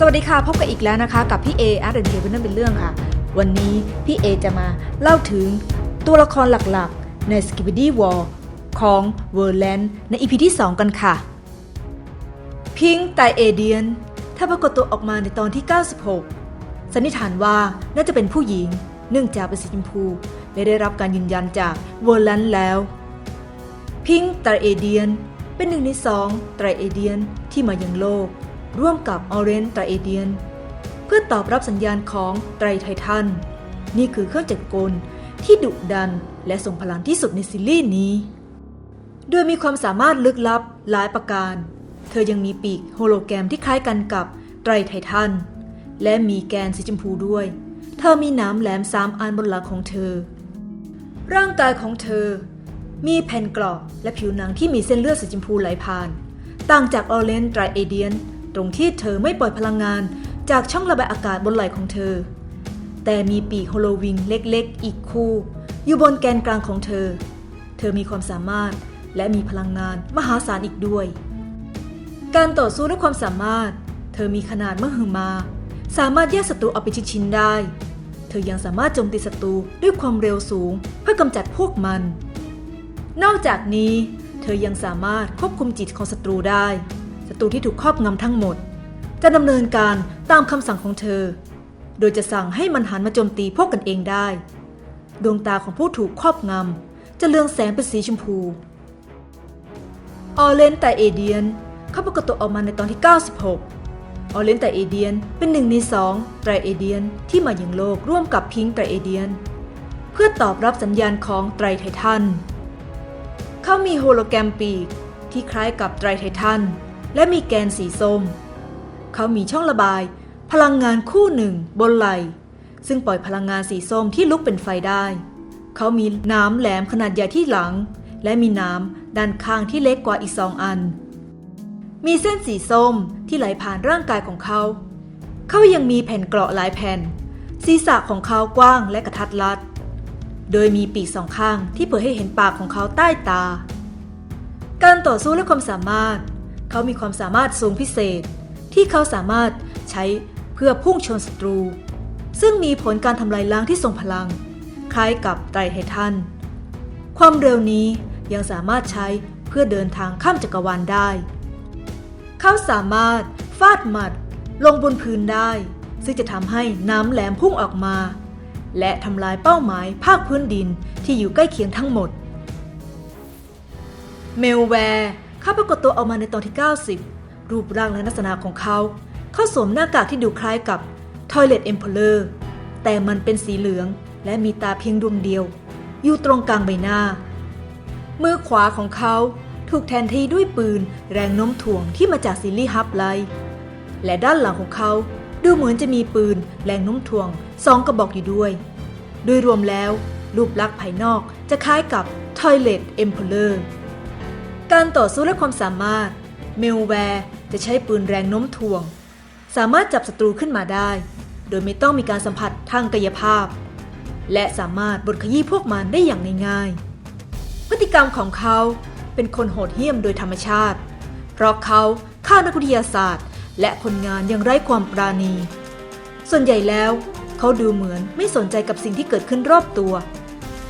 สวัสดีค่ะ พบกันอีกแล้วนะคะ กับพี่เออาร์เดนเทเป็นเรื่องเป็นเรื่องค่ะ วันนี้พี่เอจะมาเล่าถึงตัวละครหลักๆ ใน s k i p p y War ของ w o r l a n d ใน EP ที่ 2 กันค่ะ พิงไตเอเดียน ถ้าปรากฏตัวออกมาในตอนที่ 96 สันนิษฐานว่าน่าจะเป็นผู้หญิง เนื่องจากเป็นสีชมพูและได้รับการยืนยันจาก w o r l a n d แล้ว พิงไตรเอเดียน เป็นหนึ่งในสองไตรเอเดียนที่มายังโลก ร่วมกับออเรนไตรเอเดียนเพื่อตอบรับสัญญาณของไตรไททัน นี่คือเครื่องจักรกลที่ดุดันและทรงพลังที่สุดในซีรีส์นี้ โดยมีความสามารถลึกลับหลายประการ เธอยังมีปีกโฮโลแกรมที่คล้ายกันกับไตรไททัน และมีแกนสีชมพูด้วย เธอมีหน้ำแหลมสามอันบนหลังของเธอ ร่างกายของเธอ มีแผ่นกรอบและผิวหนังที่มีเส้นเลือดสีชมพูไหลผ่าน ต่างจากออเรนไตรเอเดียน ตรงที่เธอไม่ปล่อยพลังงานจากช่องระบายอากาศบนไหล่ของเธอ แต่มีปีกโฮโลวิงเล็กๆ อีกคู่ อยู่บนแกนกลางของเธอ เธอมีความสามารถและมีพลังงานมหาศาลอีกด้วย การต่อสู้ด้วยความสามารถ เธอมีขนาดมหึมา สามารถแยกศัตรูออกเป็นชิ้นๆได้ เธอยังสามารถโจมตีศัตรูด้วยความเร็วสูงเพื่อกำจัดพวกมัน นอกจากนี้ เธอยังสามารถควบคุมจิตของศัตรูได้ ศัตรูที่ถูกครอบงำทั้งหมด จะดำเนินการตามคำสั่งของเธอ โดยจะสั่งให้มันหันมาโจมตีพวกกันเองได้ ดวงตาของผู้ถูกครอบงำจะเลืองแสงเป็นสีชมพู ออเลนแต่เอเดียนเข้าปรากฏตัวออกมาในตอนที่ 96 ออเลนแต่เอเดียนเป็นหนึ่งในสองไตรเอเดียนที่มายังโลกร่วมกับพิงไตรเอเดียน เพื่อตอบรับสัญญาณของไตรไททันเขามีโฮโลแกรมปีกที่คล้ายกับไตรไททัน และมีแกนสีส้ม เขามีช่องระบาย พลังงานคู่หนึ่งบนไหล่ซึ่งปล่อยพลังงานสีส้มที่ลุกเป็นไฟได้ เขามีน้ำแหลมขนาดใหญ่ที่หลัง และมีน้ำด้านข้างที่เล็กกว่าอีกสองอัน มีเส้นสีส้มที่ไหลผ่านร่างกายของเขา เขายังมีแผ่นเกราะหลายแผ่น ศีรษะของเขากว้างและกระทัดรัด โดยมีปีกสองข้างที่เผยให้เห็นปากของเขาใต้ตาการต่อสู้และความสามารถ เขามีความสามารถสูงพิเศษ ที่เขาสามารถใช้เพื่อพุ่งชนศัตรู ซึ่งมีผลการทำลายล้างที่ทรงพลัง คล้ายกับไตรไททัน ความเร็วนี้ยังสามารถใช้เพื่อเดินทางข้ามจักรวาลได้ เขาสามารถฟาดหมัดลงบนพื้นได้ ซึ่งจะทำให้น้ำแหลมพุ่งออกมา และทำลายเป้าหมายภาคพื้นดินที่อยู่ใกล้เคียงทั้งหมด เมลแวร์ เข้าปรากฏตัวออกมาในตอนที่ 90 รูปร่างและลักษณะของเขา เขาสวมหน้ากากที่ดูคล้ายกับ Toilet Emperor แต่มันเป็นสีเหลืองและมีตาเพียงดวงเดียว อยู่ตรงกลางใบหน้า มือขวาของเขาถูกแทนที่ด้วยปืนแรงโน้มถ่วงที่มาจากซีรีส์ฮับไลและด้านหลังของเขาดูเหมือนจะมีปืนแรงโน้มถ่วงสองกระบอกอยู่ด้วย โดยรวมแล้ว รูปลักษณ์ภายนอกจะคล้ายกับ Toilet Emperor การต่อสู้และความสามารถ เมลแวร์จะใช้ปืนแรงโน้มถ่วง สามารถจับศัตรูขึ้นมาได้ โดยไม่ต้องมีการสัมผัสทางกายภาพ และสามารถบดขยี้พวกมันได้อย่างง่ายๆ พฤติกรรมของเขาเป็นคนโหดเหี้ยมโดยธรรมชาติ เพราะเขาฆ่านักวิทยาศาสตร์ และคนงานอย่างไร้ความปราณี ส่วนใหญ่แล้วเขาดูเหมือนไม่สนใจกับสิ่งที่เกิดขึ้นรอบตัว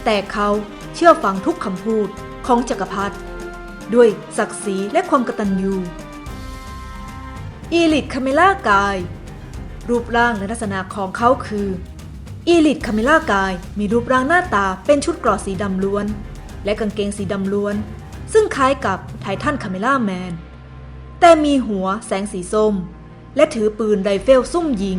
แต่เขาเชื่อฟังทุกคำพูดของจักรพรรดิ ด้วยศักดิ์ศรีและความกตัญญูอีลิทคาเมล่ากาย รูปร่างและลักษณะของเขาคืออีลิทคาเมล่ากายมีรูปร่างหน้าตาเป็นชุดเกราะสีดำล้วน และกางเกงสีดำล้วน ซึ่งคล้ายกับไททันคาเมล่าแมน แต่มีหัวแสงสีส้ม และถือปืนไรเฟิลซุ่มยิง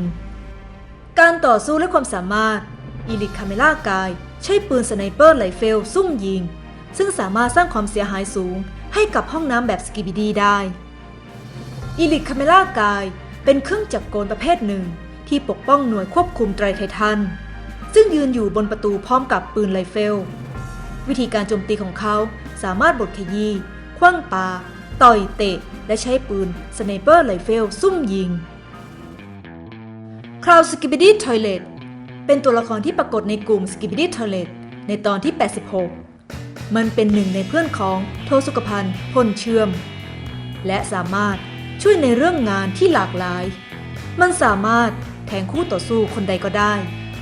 การต่อสู้และความสามารถอีลิทคาเมล่ากายใช้ปืนสไนเปอร์ไรเฟิลซุ่มยิง ซึ่งสามารถสร้างความเสียหายสูง ให้กับห้องน้ำแบบสกิบิดีได้อีลิทคาเมล่ากายเป็นเครื่องจักรกลประเภทหนึ่ง ที่ปกป้องหน่วยควบคุมไตรไททัน ซึ่งยืนอยู่บนประตูพร้อมกับปืนไรเฟล วิธีการโจมตีของเขาสามารถบดขยี้คว้างปา ต่อยเตะ และใช้ปืนสไนเปอร์ไรเฟลซุ่มยิงคราวสกิบิดี้ทอยเลตเป็นตัวละครที่ปรากฏในกลุ่มสกิบิดี้ทอยเลตในตอนที่ 86 มันเป็นหนึ่งในเพื่อนของโทสุกพันธ์พลเชื่อม และสามารถช่วยในเรื่องงานที่หลากหลาย มันสามารถแทงคู่ต่อสู้คนใดก็ได้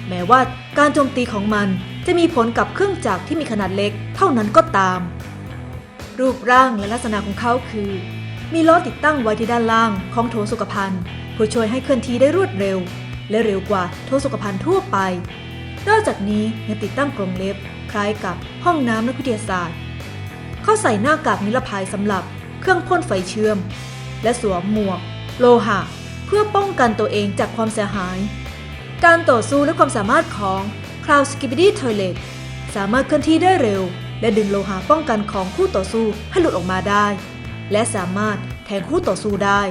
แม้ว่าการโจมตีของมันจะมีผลกับเครื่องจักรที่มีขนาดเล็กเท่านั้นก็ตาม รูปร่างและลักษณะของเขาคือ มีล้อติดตั้งไว้ที่ด้านล่างของโถสุขภัณฑ์เพื่อช่วยให้เคลื่อนที่ได้รวดเร็ว และเร็วกว่าโถสุขภัณฑ์ทั่วไป นอกจากนี้ยังติดตั้งกรงเล็บ คล้ายกับห้องน้ำนักวิทยาศาสตร์ เขาใส่หน้ากากนิรภัยสำหรับเครื่องพ่นไฟเชื่อม และสวมหมวก โลหะ เพื่อป้องกันตัวเองจากความเสียหาย การต่อสู้และความสามารถของ Cloud Skibidi Toilet สามารถเคลื่อนที่ได้เร็ว และดึงโลหะป้องกันของคู่ต่อสู้ให้หลุดออกมาได้ และสามารถแทงคู่ต่อสู้ได้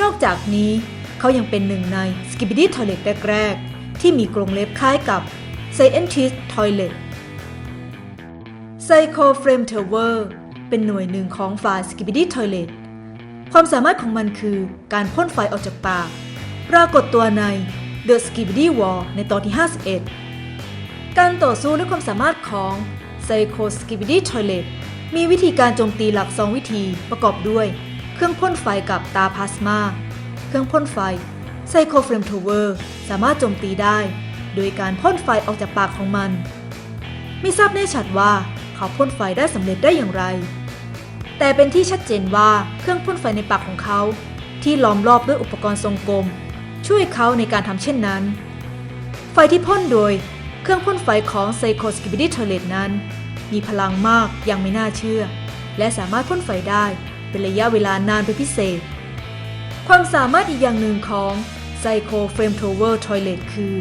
นอกจากนี้เขายังเป็นหนึ่งใน Skibidi Toilet แรก ๆ ที่มีกรงเล็บคล้ายกับ Scientist Toilet Psycho Flame Tower เป็นหน่วยหนึ่งของฝ่าย Skibidi Toilet ความสามารถของมันคือการพ่นไฟออกจากปาก ปรากฏตัวใน The Skibidi War ในตอนที่ 51 การต่อสู้ด้วยความสามารถของ Psycho Skibidi Toilet มีวิธีการโจมตีหลัก 2 วิธีประกอบด้วย เครื่องพ่นไฟกับตาพลาสมา เครื่องพ่นไฟ Psycho Flame Tower สามารถโจมตีได้ โดยการพ่นไฟออกจากปากของมัน ไม่ทราบแน่ชัดว่า เขาพ่นไฟได้สำเร็จได้อย่างไร แต่เป็นที่ชัดเจนว่าเครื่องพ่นไฟในปากของเขา ที่ล้อมรอบด้วยอุปกรณ์ทรงกลม ช่วยเขาในการทำเช่นนั้น ไฟที่พ่นโดยเครื่องพ่นไฟของ Psycho Skibidi Toilet นั้น มีพลังมากอย่างไม่น่าเชื่อ และสามารถพ่นไฟได้เป็นระยะเวลานานเป็นพิเศษ ความสามารถอีกอย่างหนึ่งของ Psycho Flame Tower Toilet คือ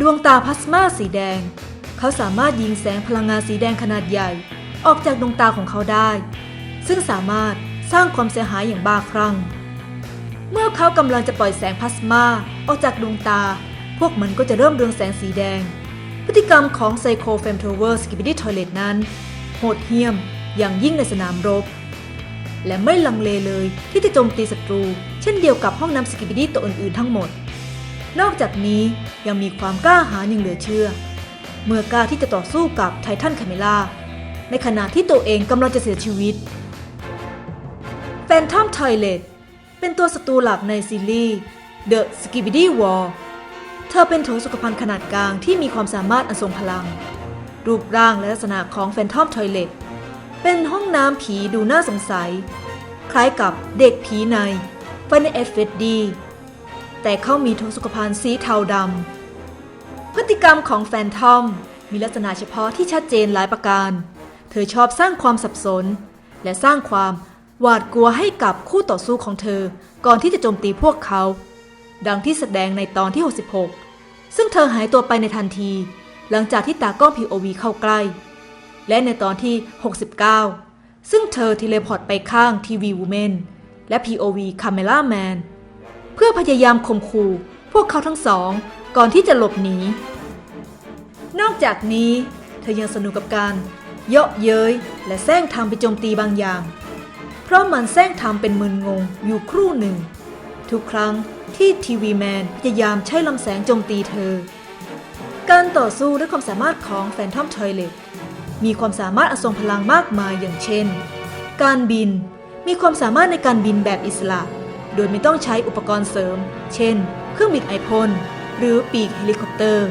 ดวงตาพลาสมาสีแดง เขาสามารถยิงแสงพลังงานสีแดงขนาดใหญ่ ออกจากดวงตาของเขาได้ ซึ่งสามารถสร้างความเสียหายอย่างบ้าคลั่ง เมื่อเขากำลังจะปล่อยแสงพลาสมาออกจากดวงตา พวกมันก็จะเริ่มเรืองแสงสีแดง พฤติกรรมของ Psycho f a m t o w e r Skibidi Toilet นั้น โหดเหี้ยมอย่างยิ่งในสนามรบ และไม่ลังเลเลยที่จะโจมตีศัตรู เช่นเดียวกับห้องน้ำสกิบิดี้ตัวอื่นๆทั้งหมด นอกจากนี้ยังมีความกล้าหาญอย่างเหลือเชื่อ เมื่อกล้าที่จะต่อสู้กับไททันคาเมล่าในขณะที่ตัวเองกำลังจะเสียชีวิตแฟนทอมทอยเลตเป็นตัวศัตรูหลักในซีรีส์ The Skibidi War เธอเป็นโถสุขภัณฑ์ขนาดกลางที่มีความสามารถอันทรงพลัง รูปร่างและลักษณะของแฟนทอมทอยเลตเป็นห้องน้ำผีดูน่าสงสัย คล้ายกับเด็กผีใน f i n a l f e d แต่เขามีโถสุขภัณฑ์สีเทาดำ พฤติกรรมของแฟนทอม มีลักษณะเฉพาะที่ชัดเจนหลายประการ เธอชอบสร้างความสับสน และสร้างความหวาดกลัวให้กับคู่ต่อสู้ของเธอ ก่อนที่จะโจมตีพวกเขา ดังที่แสดงในตอนที่ 66 ซึ่งเธอหายตัวไปในทันที หลังจากที่ตากล้อง POV เข้าใกล้ และในตอนที่ 69 ซึ่งเธอทีเลพอร์ตไปข้างทีวีวูแมนและ POV Camera Man เพื่อพยายามข่มขู่พวกเขาทั้งสอง ก่อนที่จะหลบหนี นอกจากนี้เธอยังสนุกกับการเยาะเย้ยและแซงทำไปโจมตีบางอย่าง เพราะมันแซงทำเป็นมึนงงอยู่ครู่หนึ่ง ทุกครั้งที่ทีวีแมนพยายามใช้ลำแสงโจมตีเธอ การต่อสู้ด้วยความสามารถของแฟนทอมทอยเล็ตมีความสามารถอันทรงพลังมากมายอย่างเช่น การบินมีความสามารถในการบินแบบอิสระ โดยไม่ต้องใช้อุปกรณ์เสริม เช่น เครื่องบินไอพ่น หรือปีกเฮลิคอปเตอร์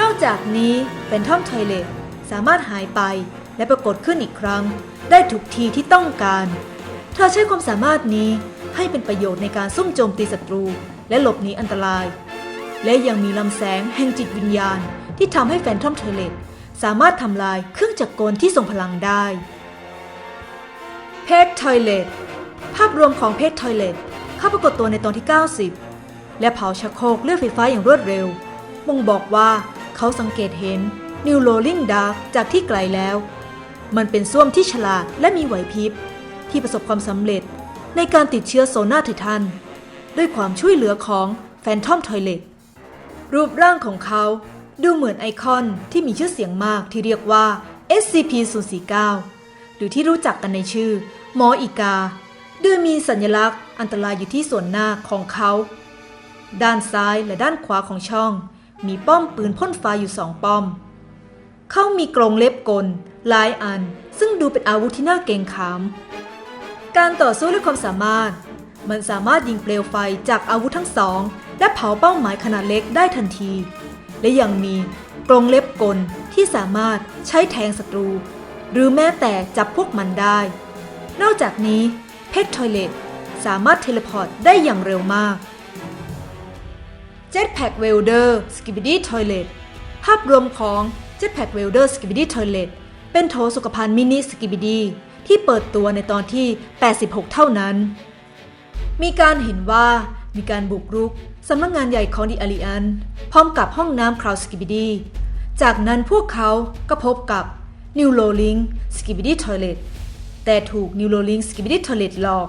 นอกจากนี้แฟนทอมทอยเลตสามารถหายไปและปรากฏขึ้นอีกครั้ง ได้ทุกทีที่ต้องการ เธอใช้ความสามารถนี้ให้เป็นประโยชน์ในการซุ่มโจมตีศัตรู และหลบหนีอันตราย และยังมีลำแสงแห่งจิตวิญญาณ ที่ทำให้แฟนทอมเทเลตสามารถทำลายเครื่องจักรกลที่ทรงพลังได้ เพจทอยเลตภาพรวมของเพจทอยเลตเข้าปรากฏตัวในตอนที่ 90 และเผาชักโครกเลือดไฟฟ้าอย่างรวดเร็วบ่งบอกว่าเขาสังเกตเห็นนิวโรลิงดาร์จากที่ไกลแล้ว มันเป็นส้วมที่ฉลาดและมีไหวพริบ ที่ประสบความสำเร็จในการติดเชื้อโซนาไททัน ด้วยความช่วยเหลือของแฟนทอมทอยเลตรูปร่างของเขาดูเหมือนไอคอนที่มีชื่อเสียงมากที่เรียกว่า SCP-049 หรือที่รู้จักกันในชื่อหมออีกา โดยมีสัญลักษณ์อันตรายอยู่ที่ส่วนหน้าของเขา ด้านซ้ายและด้านขวาของช่อง มีป้อมปืนพ่นไฟอยู่สองป้อม เขามีกรงเล็บกลหลายอันซึ่งดูเป็นอาวุธที่น่าเกรงขาม การต่อสู้ด้วยความสามารถ มันสามารถยิงเปลวไฟจากอาวุธทั้งสอง และเผาเป้าหมายขนาดเล็กได้ทันที และยังมีกรงเล็บกลที่สามารถใช้แทงศัตรู หรือแม้แต่จับพวกมันได้ นอกจากนี้เพชรทอยเลตสามารถเทเลพอร์ตได้อย่างเร็วมาก Jetpack Welder Skibidi Toilet ภาพรวมของ Jetpack Welder Skibidi Toilet เป็นโถสุขภัณฑ์มินิ Skibidi ที่เปิดตัวในตอนที่ 86 เท่านั้น มีการเห็นว่ามีการบุกรุกสำนักงงานใหญ่ของดิอาริอัน พร้อมกับห้องน้ำคราวสกิบิดีจากนั้นพวกเขาก็พบกับนิวโรลิงสกิบิดีทอยเลตแต่ถูกนิวโรลิงสกิบิดีทอยเลตหลอก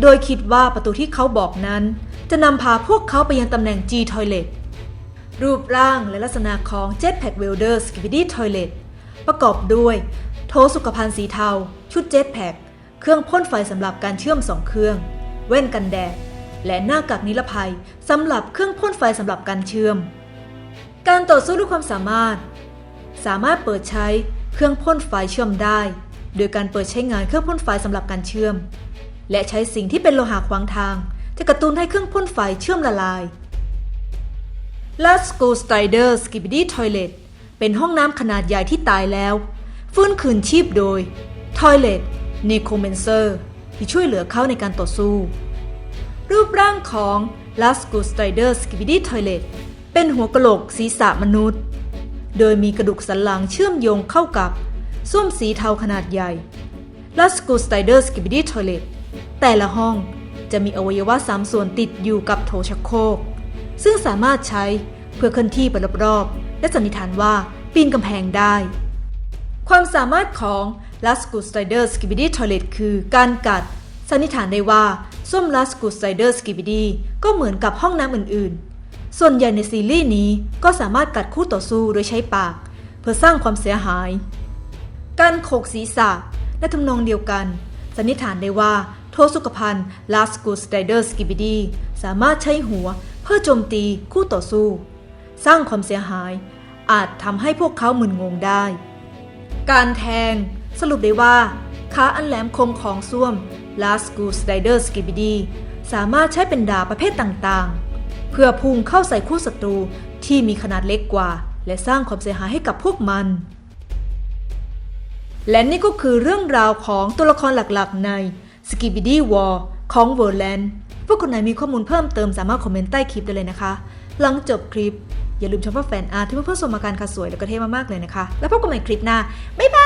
โดยคิดว่าประตูที่เขาบอกนั้น จะนำพาพวกเขาไปยังตำแหน่ง G Toilet รูปร่างและลักษณะของ Jetpack Welder Skibidi Toilet ประกอบด้วย โถสุขภัณฑ์สีเทา ชุด Jetpack เครื่องพ่นไฟสำหรับการเชื่อมสองเครื่อง แว่นกันแดด และหน้ากากนิรภัยสำหรับเครื่องพ่นไฟสำหรับการเชื่อม การต่อสู้ด้วยความสามารถ สามารถเปิดใช้เครื่องพ่นไฟเชื่อมได้ โดยการเปิดใช้งานเครื่องพ่นไฟสำหรับการเชื่อม และใช้สิ่งที่เป็นโลหะขวางทาง จะกระตุ้นให้เครื่องพ่นไฟเชื่อมละลาย l a s c o Strider Skibidi Toilet เป็นห้องน้ำขนาดใหญ่ที่ตายแล้ว ฟื้นคืนชีพโดย Toilet Necromancer ที่ช่วยเหลือเขาในการต่อสู้ รูปร่างของ l a s c o Strider Skibidi Toilet เป็นหัวกะโหลกศีรษะมนุษย์ โดยมีกระดูกสันหลังเชื่อมโยงเข้ากับส้วมสีเทาขนาดใหญ่ l a s c o s t i d e r Skibidi Toilet แต่ละห้อง จะมีอวัยวะสามส่วนติดอยู่กับโถชักโครกซึ่งสามารถใช้เพื่อเคลื่อนที่ไปรอบๆ และสันนิษฐานว่าปีนกำแพงได้ ความสามารถของ l a s c o s t i d e r Skibidi Toilet คือการกัด สันนิษฐานได้ว่าส้วม l a s c o s t i d e r Skibidi ก็เหมือนกับห้องน้ำอื่นๆ ส่วนใหญ่ในซีรีส์นี้ก็สามารถกัดคู่ต่อสู้โดยใช้ปาก เพื่อสร้างความเสียหาย การโขกศีรษะและทำนองเดียวกัน สันนิษฐานได้ว่า โทสุขภัณฑ์ Last Good Strider Skibidi สามารถใช้หัวเพื่อโจมตีคู่ต่อสู้ สร้างความเสียหาย อาจทำให้พวกเขาหมึนงงได้ การแทง สรุปได้ว่าขาอันแหลมคมของส้วม Last Good Strider Skibidi สามารถใช้เป็นดาบประเภทต่างๆ เพื่อพุ่งเข้าใส่คู่ศัตรูที่มีขนาดเล็กกว่า และสร้างความเสียหายให้กับพวกมัน และนี่ก็คือเรื่องราวของตัวละครหลักๆใน สกิบิดี้วอลของเวอร์แลนด์พวกคนไหนมีข้อมูลเพิ่มเติมสามารถคอมเมนต์ใต้คลิปได้เลยนะคะ หลังจบคลิป อย่าลืมชมว่าแฟนอาร์ตที่เพื่อนๆส่งมาการค่ะสวย แล้วก็เท่มากๆเลยนะคะ แล้วพบกันใหม่คลิปหน้า บ๊ายบาย